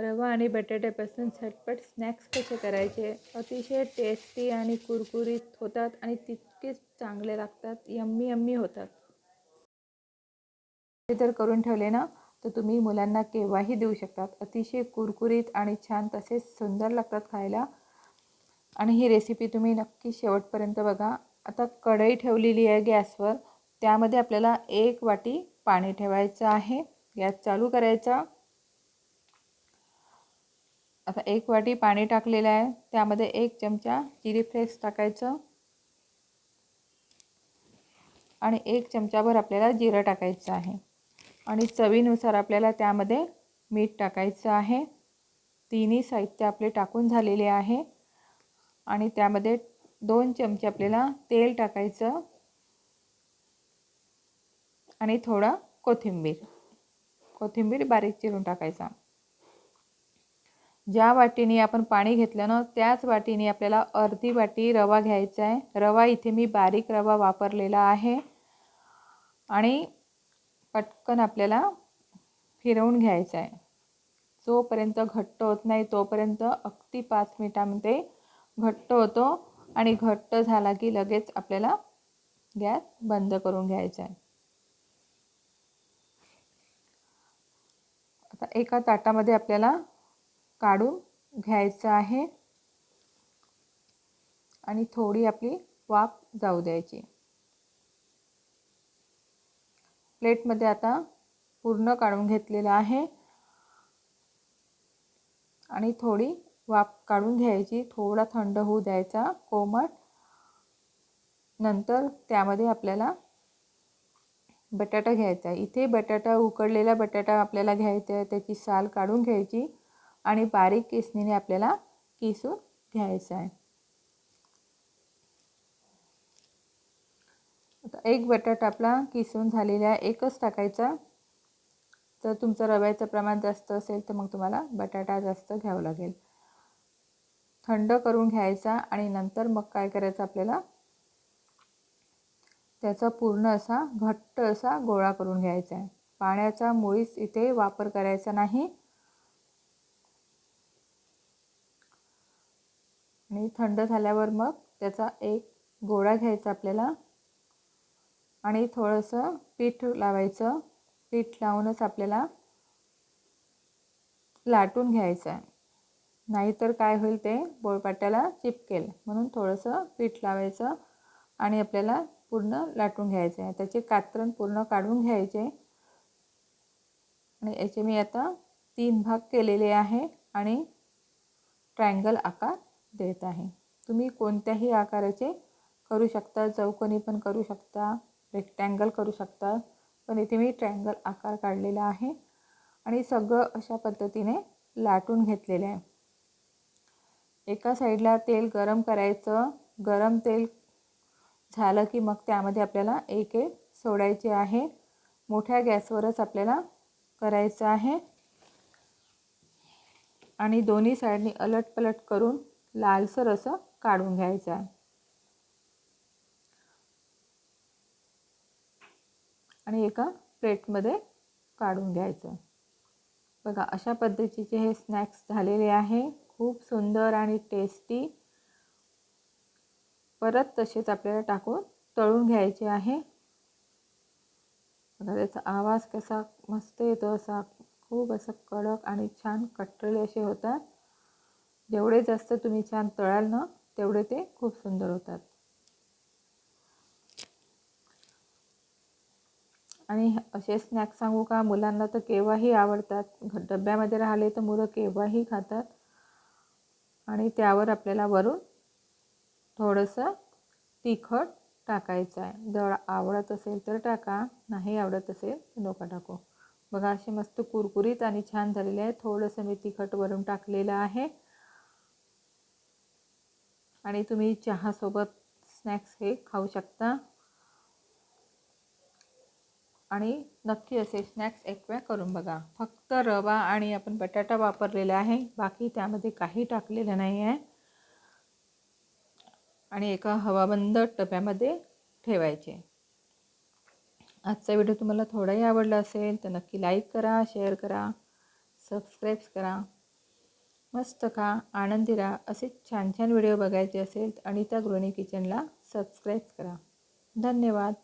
रवा आणि बटाट्यापासून झटपट स्नॅक्स कसे करायचे? अतिशय टेस्टी आणि कुरकुरीत होतात आणि तितकेच चांगले लागतात. यम्मी यम्मी होतात. ते जर करून ठेवले ना तर तुम्ही मुलांना केव्हाही देऊ शकतात. अतिशय कुरकुरीत आणि छान तसेच सुंदर लागतात खायला. आणि ही रेसिपी तुम्ही नक्की शेवटपर्यंत बघा. आता कढई ठेवलेली आहे गॅसवर. त्यामध्ये आपल्याला एक वाटी पाणी ठेवायचं आहे. गॅस चालू करायचा. आता एक वाटी पाणी टाकलेलं आहे. त्यामध्ये एक चमचा चिली फ्लेक्स टाकायचं. आणि एक चमचाभर आपल्याला जिरं टाकायचं आहे. आणि चवीनुसार आपल्याला त्यामध्ये मीठ टाकायचं आहे. तिन्ही साहित्य आपले टाकून झालेले आहे. आणि त्यामध्ये दोन चमचे आपल्याला तेल टाकायचं. आणि थोडा कोथिंबीर. कोथिंबीर बारीक चिरून टाकायचा. ज्या वाटीने आपण पाणी घेतलं ना त्याच वाटीने आपल्याला अर्धी वाटी रवा घ्यायचा आहे. रवा इथे मी बारीक रवा वापरलेला आहे. आणि पटकन आपल्याला फिरवून घ्यायचा आहे. जोपर्यंत घट्ट होत नाही तोपर्यंत अगदी पाच मिनिटामध्ये घट्ट होतो आणि घट्ट झाला की लगेच आपल्याला गॅस बंद करून घ्यायचा आहे. आता एका ताटामध्ये आपल्याला काढून घ्यायचं आहे. आणि थोडी आपली वाफ जाऊ द्यायची. प्लेटमध्ये आता पूर्ण काढून घेतलेलं आहे. आणि थोडी वाफ काढून घ्यायची. थोडा थंड होऊ द्यायचा कोमट. नंतर त्यामध्ये आपल्याला बटाटा घ्यायचा आहे. इथे बटाटा उकडलेला बटाटा आपल्याला घ्यायचा आहे. त्याची साल काढून घ्यायची. आणि बारीक किसणीने आपल्याला किसून घ्यायचं आहे. आता एक बटाटा आपला किसून झालेला आहे एकच टाकायचा. जर तुमचं रव्याचं प्रमाण जास्त असेल तर मग तुम्हाला बटाटा जास्त घ्यावा लागेल. थंड करून घ्यायचा आणि नंतर मग काय करायचं आपल्याला? त्याचा पूर्ण असा घट्ट असा गोळा करून घ्यायचा आहे. पाण्याचा मुळीच इथे वापर करायचा नाही. आणि थंड झाल्यावर मग त्याचा एक गोळा घ्यायचा आपल्याला. आणि थोडंसं पीठ लावायचं. पीठ लावूनच आपल्याला लाटून घ्यायचं आहे. नाहीतर काय होईल ते बोळपाट्याला चिपकेल. म्हणून थोडंसं पीठ लावायचं आणि आपल्याला पूर्ण लाटून घ्यायचं आहे. त्याचे कात्रण पूर्ण काढून घ्यायचे. आणि याचे मी आता तीन भाग केलेले आहे आणि ट्रायंगल आकार देत आहे. तुम्ही कोणत्याही आकाराचे करू शकता चौकोनी पण करू शकता रेक्टँगल करू शकता. पण इथे मी ट्रँगल आकार काढलेला आहे आणि सगळं अशा पद्धतीने लाटून घेतलेलं आहे. एका साईडला तेल गरम करायचं गरम तेल झालं की मग त्यामध्ये आपल्याला एक एक सोडायचे आहे. मोठ्या गॅसवरच आपल्याला करायचं आहे. आणि दोन्ही साईडनी अलटपलट करून लालसर असं काढून घ्यायचं आहे. आणि एका प्लेटमध्ये काढून घ्यायचं. बघा अशा पद्धतीचे हे स्नॅक्स झालेले आहे. खूप सुंदर आणि टेस्टी. परत तसेच आपल्याला टाकून तळून घ्यायचे आहे. बघा त्याचा आवाज कसा मस्त येतो असा. खूप असं कडक आणि छान कटरले असे होतात. जेवढे जास्त तुम्ही छान तळाल ना तेवढे ते खूप सुंदर होतात. आणि असे स्नॅक्स सांगू का? मुलांना तर केव्हाही आवडतात. डब्यामध्ये राहिले तर मुलं केव्हाही खातात. आणि त्यावर आपल्याला वरून थोडंसं तिखट टाकायचं आहे. जर आवडत असेल तर टाका. नाही आवडत असेल तर नका टाकू. बघा असे मस्त कुरकुरीत आणि छान झालेले आहे. थोडंसं मी तिखट वरून टाकलेलं आहे. आणि तुम्ही चहासोबत स्नॅक्स हे खाऊ शकता. आणि नक्की असे स्नॅक्स एक वेळ करून बघा. फक्त रवा आणि आपण बटाटा वापरलेला आहे. बाकी त्यामध्ये काही टाकलेलं नाही आहे. आणि एका हवाबंद डब्यामध्ये ठेवायचे. आजचा व्हिडिओ तुम्हाला थोडाही आवडला असेल तर नक्की लाईक करा शेअर करा सबस्क्राईब करा. मस्त खा आनंदी राहा. असे छान छान व्हिडिओ बघायचे असेल तर अनिता गृहिणी किचनला सबस्क्राईब करा. धन्यवाद.